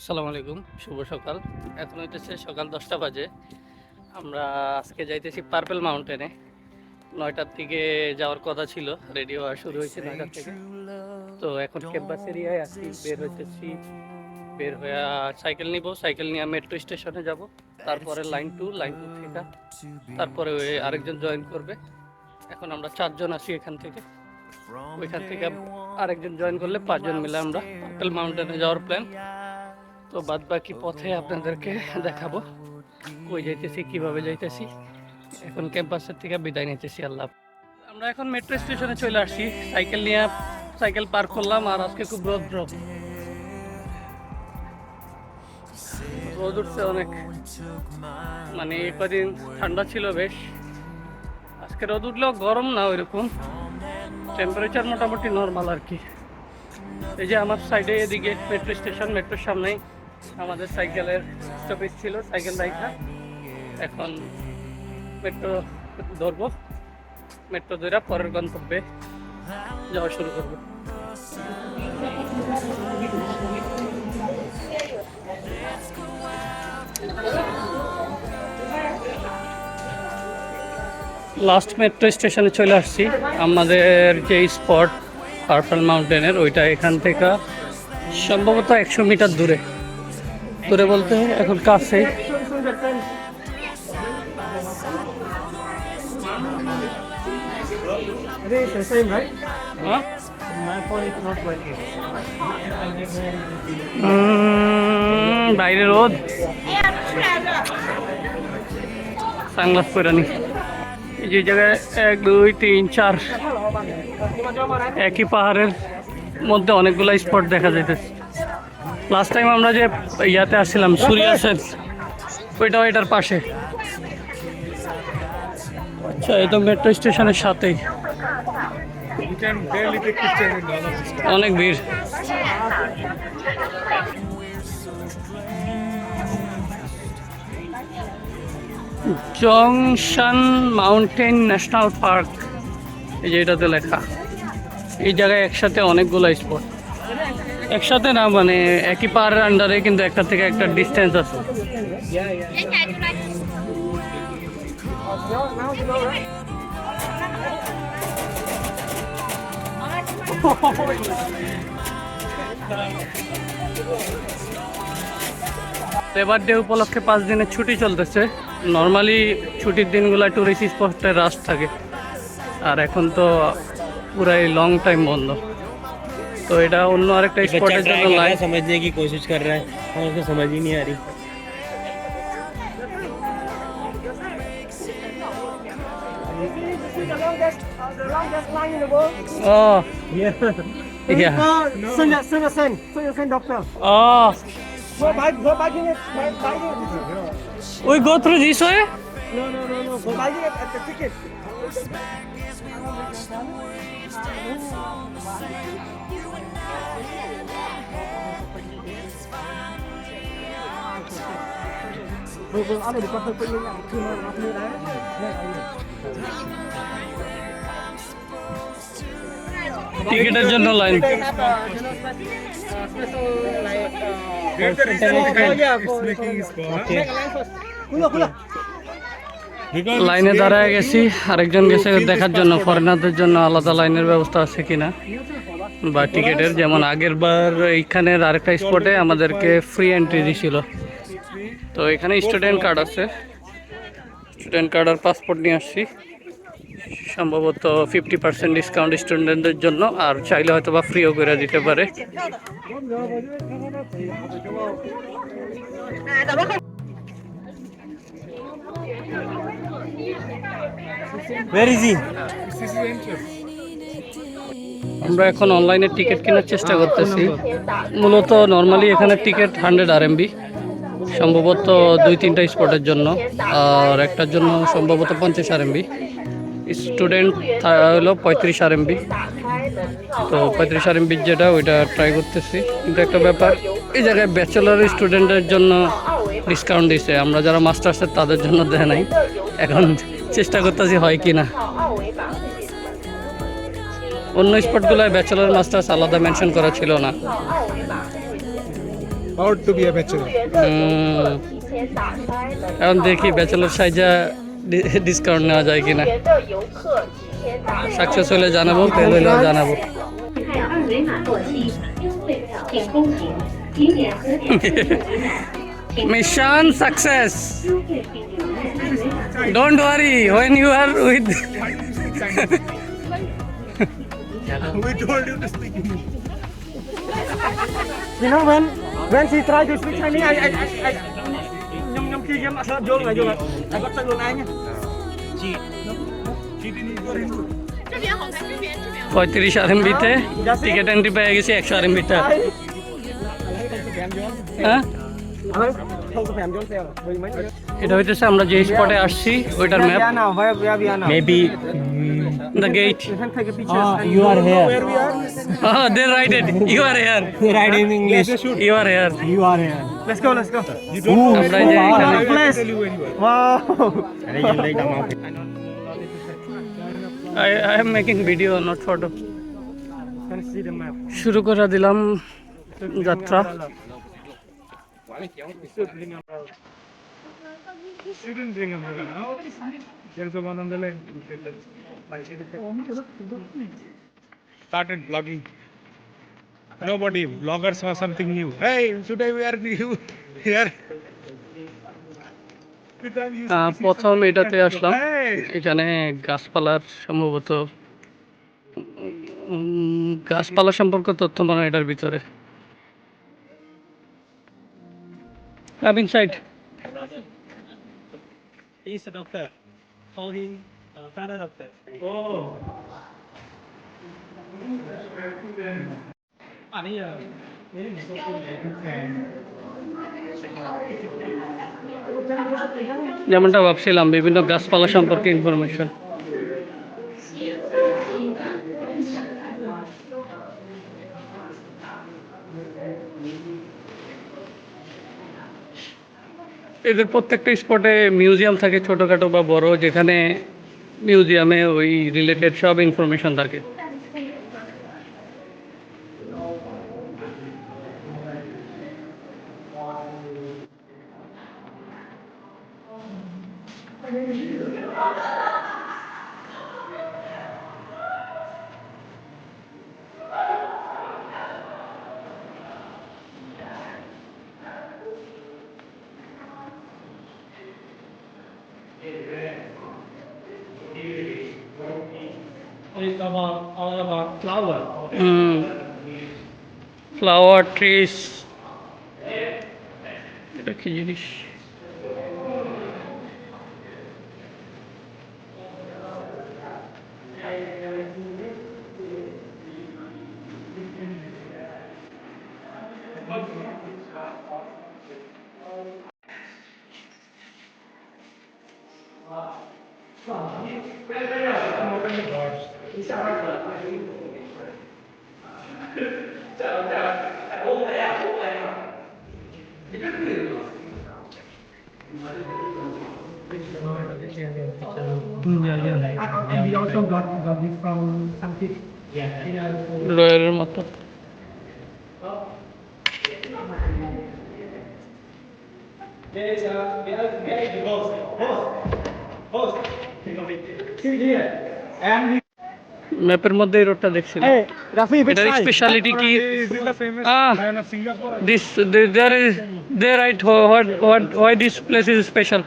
আসসালামু আলাইকুম শুভ সকাল। এখন হইতেছে সকাল দশটা বাজে। আমরা আজকে যাইতেছি পার্পেল মাউন্টেনে নয়টার দিকে যাওয়ার কথা ছিল রেডি হওয়া শুরু হয়েছে নয়টার থেকে। তো এখন ক্যাম্পাস এরিয়ায় বের হইতেছি। বের হয়ে সাইকেল নিব সাইকেল নিয়ে মেট্রো স্টেশনে যাব। তারপরে লাইন টু লাইন টু থেকে তারপরে ওই আরেকজন জয়েন করবে। এখন আমরা চারজন আছি এখান থেকে। ওইখান থেকে আরেকজন জয়েন করলে পাঁচজন মিলে আমরা পার্পেল মাউন্টেনে যাওয়ার প্ল্যান তো বাদ বাকি পথে আপনাদেরকে দেখাবো। কই যাইতেছি, কীভাবে যাইতেছি। এখন ক্যাম্পাসের থেকে বিদায় নিতেছি, আল্লাহ আমরা এখন মেট্রো স্টেশনে চলে আসছি। সাইকেল নিয়ে সাইকেল পার করলাম আর আজকে খুব রোদ রোদ রোদ উঠছে অনেক। মানে কদিন ঠান্ডা ছিল বেশ। আজকে রোদ উঠলেও গরম না ওইরকম। টেম্পারেচার মোটামুটি নর্মাল আর কি। এই যে আমার সাইডে এদিকে মেট্রো স্টেশন মেট্রোর সামনেই। আমাদের সাইকেলের স্টপেজ ছিল, সাইকেল রাইখা এখন মেট্রো ধরবো। মেট্রো ধরে পরের গন্তব্যে যাওয়া শুরু করব। লাস্ট মেট্রো স্টেশনে চলে আসছি। আমাদের যে স্পট পার্পল মাউন্টেনের ওইটা এখান থেকে সম্ভবত একশো মিটার দূরে। দূরে বলতে এখন কাছে? হ্যাঁ? বাইরে রোদ। সাংলাস করে নি। এই যে জায়গায় এক দুই তিন চার। একই পাহাড়ের মধ্যে অনেকগুলো স্পট দেখা যাইতেছে। লাস্ট টাইম আমরা যে ইয়াতে আসছিলাম সূর্যা সেন ওইটাও এটার পাশে। আচ্ছা এই তো মেট্রো স্টেশনের সাথেই. অনেক ভিড়। জংশন মাউন্টেন ন্যাশনাল পার্ক এই যে এটাতে লেখা। এই জায়গায় একসাথে অনেকগুলো স্পট একসাথে না মানে একই পাহাড়ের আন্ডারে কিন্তু একটা থেকে একটা ডিস্টেন্স আছে। লেবার ডে উপলক্ষে পাঁচ দিনের ছুটি চলতেছে নর্মালি ছুটির দিনগুলো টুরিস্ট স্পটে রাশ থাকে। আর এখন তো পুরাই লং টাইম বন্ধ। তো এটা অন্য আরেকটা बच्चा স্পটের ट्राई জন্য कर रहा লাইন है समझने की कोशिश कर रहा है और उसको समझ ही नहीं आ रही the longest, uh, the longest line in the world. O Yeah. Yeah. Uh, Sun Yat- Sun Yat-sen, Sun Yat-sen doctor. O Go by, go by the by, by the, we go through this way no, no, no, no, go by the, at the ticket. Vừa vừa ở đây được có hơi quên là khi mà nó như đấy. টিকিটের জন্য line They have a, you know, special, uh, special like, uh, Get the reason for- behind for- yeah, it's for- making for- his call. Make a line first. খুলো, খুলো। লাইনে দাঁড়ায় গেছি, আরেকজন গেছে দেখার জন্য ফরেনারদের জন্য আলাদা লাইনের ব্যবস্থা আছে কিনা, বা টিকিটের যেমন আগের বার এইখানের আরেকটা স্পটে আমাদেরকে ফ্রি এন্ট্রি দিছিল। তো এখানে স্টুডেন্ট কার্ড আছে। স্টুডেন্ট কার্ড আর পাসপোর্ট নিয়ে আসছি। সম্ভবত ফিফটি পার্সেন্ট ডিসকাউন্ট স্টুডেন্টদের জন্য, আর চাইলে হয়তো বা ফ্রিও করে দিতে পারে। আমরা এখন অনলাইনে টিকিট কেনার চেষ্টা করতেছি। মূলত নর্মালি এখানে টিকিট হান্ড্রেড আর এমবি সম্ভবত দুই, তিনটা স্পটের জন্য। আর একটার জন্য সম্ভবত পঞ্চাশ আর এমবি স্টুডেন্ট হলো পঁয়ত্রিশ আর এমবি তো পঁয়ত্রিশ আর যেটা, ওইটা ট্রাই করতেছি। কিন্তু একটা ব্যাপার, এই জায়গায় ব্যাচেলার স্টুডেন্টের জন্য ডিসকাউন্ট দিছে আমরা যারা মাস্টার্সের তাদের জন্য দেয় নাই এখন চেষ্টা করতেছি হয় কি না অন্য স্পটগুলোয় ব্যাচেলর মাস্টার্স আলাদা মেনশন করা ছিল না এখন দেখি ব্যাচেলার সাইজা ডিসকাউন্ট নেওয়া যায় কিনা সাকসেস হলে জানাব ফেল হলেও জানাব Mission success. Don't worry when you are with. we told you to speak English. You know when when she tried to speak Chinese, I I I. Nhâm nhâm kia nhâm asal jol nggak jol, aku tak jol nanya. Chị, chị ini baru. 35 আর M বিতে ticket entry পেয়ে গেছি একশো আর M বিতে হ্যাঁ এটা হইতেছে আমরা যে স্পটে আসছি ওইটার map take a picture. Ah, you are here. Oh, they write it. You are here. write in English. You are here. You are here. Let's go. Let's go. You don't know. আমরা এই I Place. Wow. I, I am making video, not photo. The. শুরু করে দিলাম যাত্রা Started vlogging. Nobody, vloggers saw something new. Hey, should I wear you here? প্রথম এটাতে আসলাম এখানে গাছপালার সম্ভবত গাছপালা সম্পর্কে তথ্য মনে হয় এটার ভিতরে come inside He's a doctor. Call him uh, father doctor. Oh. Ani ya. যেমনটা ভাবছিলাম বিভিন্ন গাছপালা সম্পর্কে ইনফরমেশন এদের প্রত্যেকটা স্পটে মিউজিয়াম থাকে ছোটোখাটো বা বড়, যেখানে মিউজিয়ামে ওই রিলেটেড সব ইনফরমেশন থাকে। Thank about all about flower. Flower trees এটা কি জিনিস And we also got got this from Sankit. রয়্যালের মতো And we. ম্যাপের মধ্যে এই রোডটা দেখছিলাম। Hey, Rafi, which এটার স্পেশালিটি কি? Is it the famous lion of Singapore? This there is they right what what why this place is special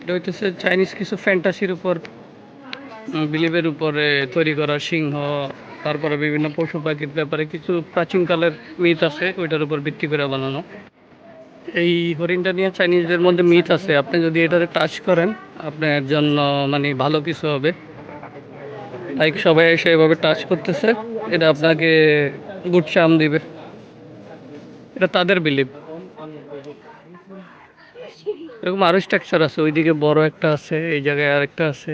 এটা হইতেছে চাইনিজ কিছু ফ্যান্টাসির উপর বিলিভের উপরে তৈরি করা সিংহ তারপরে বিভিন্ন পশু পাখির ব্যাপারে কিছু প্রাচীনকালের মিথ আছে ওইটার উপর ভিত্তি করে বানানো। এই হরিণটা নিয়ে চাইনিজদের মধ্যে মিথ আছে। আপনি যদি এটাতে টাচ করেন, আপনার জন্য মানে ভালো কিছু হবে। লাইক সবাই এসে এভাবে টাচ করতেছে, এটা আপনাকে গুড চাম দিবে। এটা তাদের বিলিভ এরকম আরও স্ট্রাকচার আছে। ওইদিকে বড় একটা আছে, এই জায়গায় আরেকটা আছে।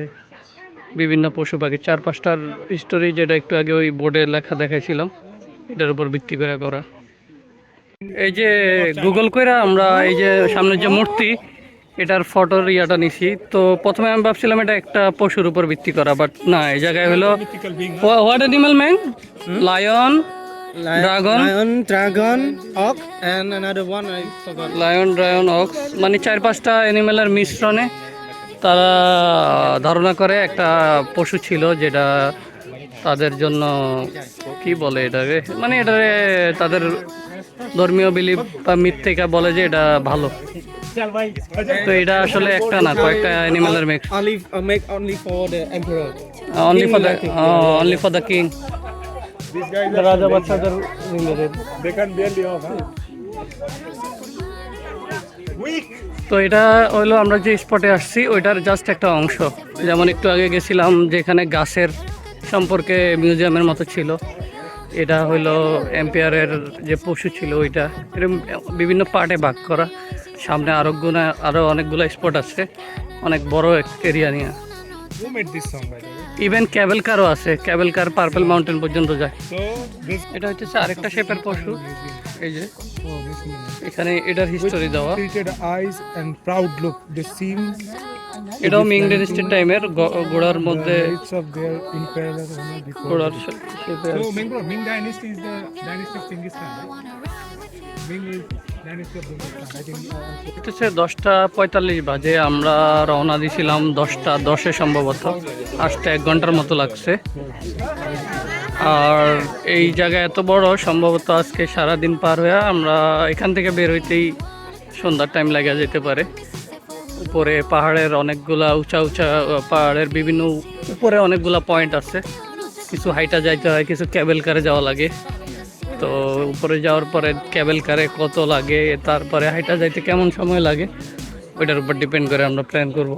বিভিন্ন পশু পাখি। চার পাঁচটার স্টোরি যেটা একটু আগে ওই বোর্ডে লেখা দেখাইছিলাম, এটার উপর ভিত্তি করে করা। এই যে গুগল কইরা আমরা এই যে সামনের যে মূর্তি এটার ফটোর ইয়াটা নিছি। তো প্রথমে আমি ভাবছিলাম এটা একটা পশুর উপর ভিত্তি করা বাট না এই জায়গায় হলো what animal man lion dragon dragon, ox, and another one I forgot. Lion dragon ox মানে চার পাঁচটা অ্যানিমেলের মিশ্রণে তারা ধারণা করে একটা পশু ছিল যেটা তাদের জন্য কি বলে এটাকে? মানে এটারে তাদের ধর্মীয় বিলিভ বা মিথ্যেকা বলে যে এটা ভালো। তো এটা আসলে একটা না কয়েকটা অ্যানিমেলের emperor. Only for the only for the king রাজা? Weak. তো এটা হইল আমরা যে স্পটে আসছি ওইটার জাস্ট একটা অংশ। যেমন একটু আগে গেছিলাম যেখানে গাছের সম্পর্কে মিউজিয়ামের মতো ছিল। এটা হইল এম্পায়ারের যে পশু ছিল ওইটা। এরকম বিভিন্ন পার্টে ভাগ করা। সামনে আরও গুণা আরও অনেকগুলো স্পট আছে। অনেক বড় এরিয়া নিয়ে? ইভেন ক্যাবেল কারও আছে। ক্যাবেল কার পার্পেল মাউন্টেন পর্যন্ত যায়। এটা হচ্ছে আরেকটা শেপের পশু। এই যে। Oh. এখানে এটার হিস্টোরি দেওয়া। eyes and proud look. They seem এটাও মিং ডেনিস্টের টাইমের গোড়ার মধ্যে. গোড়ার. Uh, এটা হচ্ছে দশটা পঁয়তাল্লিশ বাজে আমরা রওনা দিছিলাম দশটা দশে সম্ভবত। আসতে এক ঘণ্টার মতো লাগছে। আর এই জায়গা এত বড় সম্ভবত আজকে সারাদিন পার হয়ে আমরা এখান থেকে বের হইতেই সন্ধ্যার টাইম লাগা যেতে পারে। উপরে পাহাড়ের অনেকগুলা উঁচা উঁচা পাহাড়ের বিভিন্ন উপরে অনেকগুলা পয়েন্ট আছে। কিছু হাইটা যাইতে হয়, কিছু ক্যাবেল কারে যাওয়া লাগে। তো উপরে যাওয়ার পরে ক্যাবেল কারে কত লাগে, তারপরে হাইটা যাইতে কেমন সময় লাগে, ওইটার উপর ডিপেন্ড করে আমরা প্ল্যান করব।